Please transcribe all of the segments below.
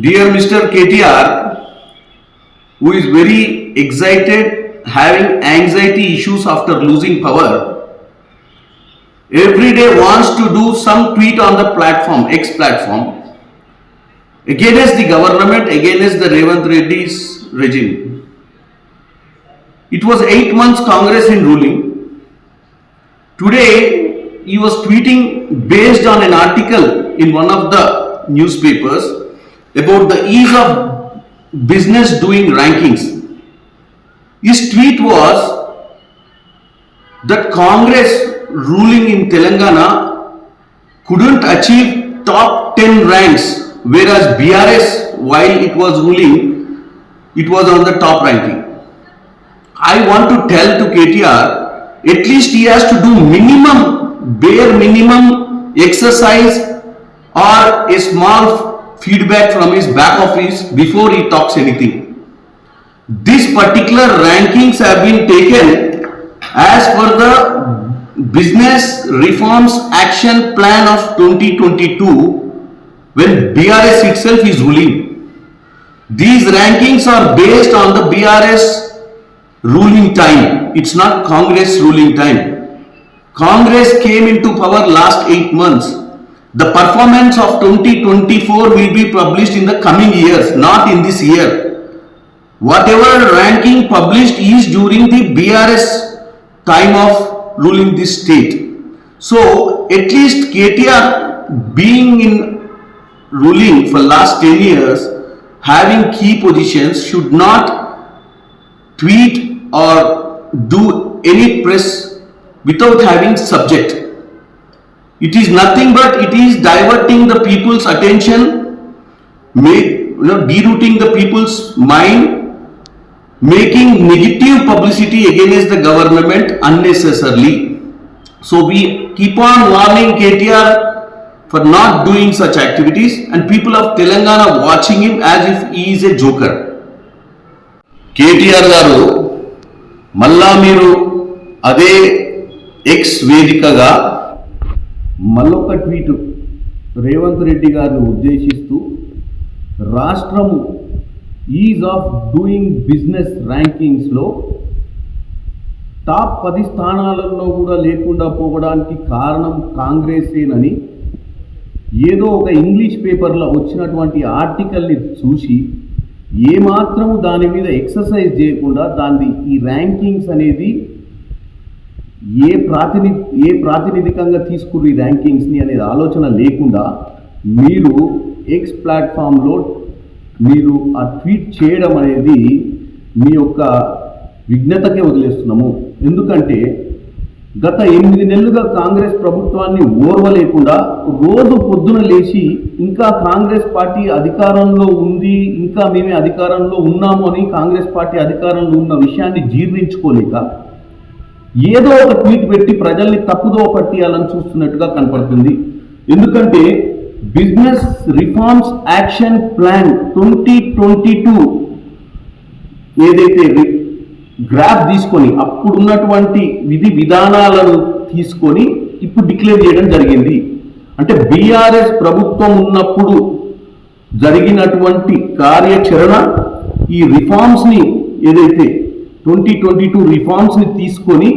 Dear Mr. KTR, who is very excited, having anxiety issues after losing power, every day wants to do some tweet on the platform, X platform, against the government, against the Revant Reddy's regime. It was eight months Congress in ruling. Today, he was tweeting based on an article in one of the newspapers about the ease of business doing rankings. His tweet was that Congress ruling in Telangana couldn't achieve top 10 ranks, whereas BRS, while it was ruling, it was on the top ranking. I want to tell to KTR, at least he has to do minimum, bare minimum exercise or a small feedback from his back office before he talks anything. These particular rankings have been taken as per the Business Reforms Action Plan of 2022 when BRS itself is ruling. These rankings are based on the BRS ruling time. It's not Congress ruling time. Congress came into power last eight months. The performance of 2024 will be published in the coming years, not in this year. Whatever ranking published is during the BRS time of ruling this state. So at least KTR being in ruling for last 10 years, having key positions should not tweet or do any press without having subject. It is nothing but it is diverting the people's attention, make, you know, derooting the people's mind, making negative publicity against the government unnecessarily. So we keep on warning KTR for not doing such activities and people of Telangana watching him as if he is a joker. KTR గారు మళ్ళా మీరు అదే X వేదికగా మళ్ళొక tweet Revanth Reddy గారిని ఉద్దేశిస్తూ రాష్ట్రము ease of doing business ర్యాంకింగ్స్లో top పది స్థానాలలో కూడా లేకుండా పోవడానికి కారణం కాంగ్రెసేనని ఏదో ఒక ఇంగ్లీష్ పేపర్లో వచ్చినటువంటి ఆర్టికల్ని చూసి ఏమాత్రము దాని మీద ఎక్సర్సైజ్ చేయకుండా దాన్ని ఈ ర్యాంకింగ్స్ అనేది ఏ ప్రాతిని ఏ ప్రాతినిధికంగా తీసుకుర్రు ఈ ర్యాంకింగ్స్ని అనేది ఆలోచన లేకుండా మీరు ఎక్స్ ప్లాట్ఫామ్లో మీరు ఆ ట్వీట్ చేయడం అనేది మీ యొక్క విఘ్నతకే వదిలేస్తున్నాము. ఎందుకంటే గత ఎనిమిది నెలలుగా కాంగ్రెస్ ప్రభుత్వాన్ని ఓర్వలేకుండా రోజు పొద్దున లేచి ఇంకా కాంగ్రెస్ పార్టీ అధికారంలో ఉంది ఇంకా మేమే అధికారంలో ఉన్నాము అని కాంగ్రెస్ పార్టీ అధికారంలో ఉన్న విషయాన్ని జీర్ణించుకోలేక ఏదో ఒక ట్వీట్ పెట్టి ప్రజల్ని తప్పుదో పట్టియాలని చూస్తున్నట్టుగా కనపడుతుంది. ఎందుకంటే business reforms action plan twenty twenty two ఏదైతే గ్రాఫ్ తీసుకొని అప్పుడున్నటువంటి విధి విధానాలను తీసుకొని ఇప్పుడు డిక్లేర్ చేయడం జరిగింది. అంటే బీఆర్ఎస్ ప్రభుత్వం ఉన్నప్పుడు జరిగినటువంటి కార్యాచరణ ఈ రిఫార్మ్స్ని ఏదైతే ట్వంటీ ట్వంటీ టూ రిఫార్మ్స్ని తీసుకొని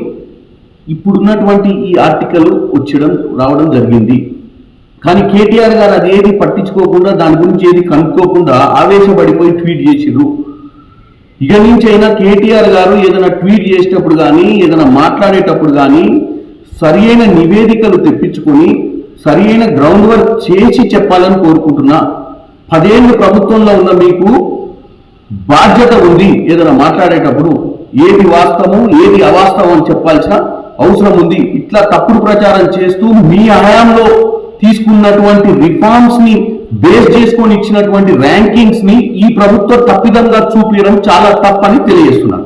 ఇప్పుడున్నటువంటి ఈ ఆర్టికల్ వచ్చడం రావడం జరిగింది. కానీ కేటీఆర్ గారు అదేది పట్టించుకోకుండా దాని గురించి ఏది కనుక్కోకుండా ఆవేశపడిపోయి ట్వీట్ చేసిర్రు. ఇక నుంచి అయినా కేటీఆర్ గారు ఏదైనా ట్వీట్ చేసేటప్పుడు కానీ ఏదైనా మాట్లాడేటప్పుడు కానీ సరి అయిన నివేదికలు తెప్పించుకొని సరి అయిన గ్రౌండ్ వర్క్ చేసి చెప్పాలని కోరుకుంటున్నా. పదేళ్ళు ప్రభుత్వంలో ఉన్న మీకు బాధ్యత ఉంది ఏదైనా మాట్లాడేటప్పుడు. ఏది వాస్తవం ఏది అవాస్తవం అని చెప్పాల్సిన అవసరం ఉంది. ఇట్లా తప్పుడు ప్రచారం చేస్తూ మీ హయాంలో తీసుకున్నటువంటి రిఫార్మ్స్ని బేస్ చేసుకొని ఇచ్చినటువంటి ర్యాంకింగ్స్ని ఈ ప్రభుత్వం తప్పిదంగా చూపించడం చాలా తప్పని తెలియజేస్తున్నారు.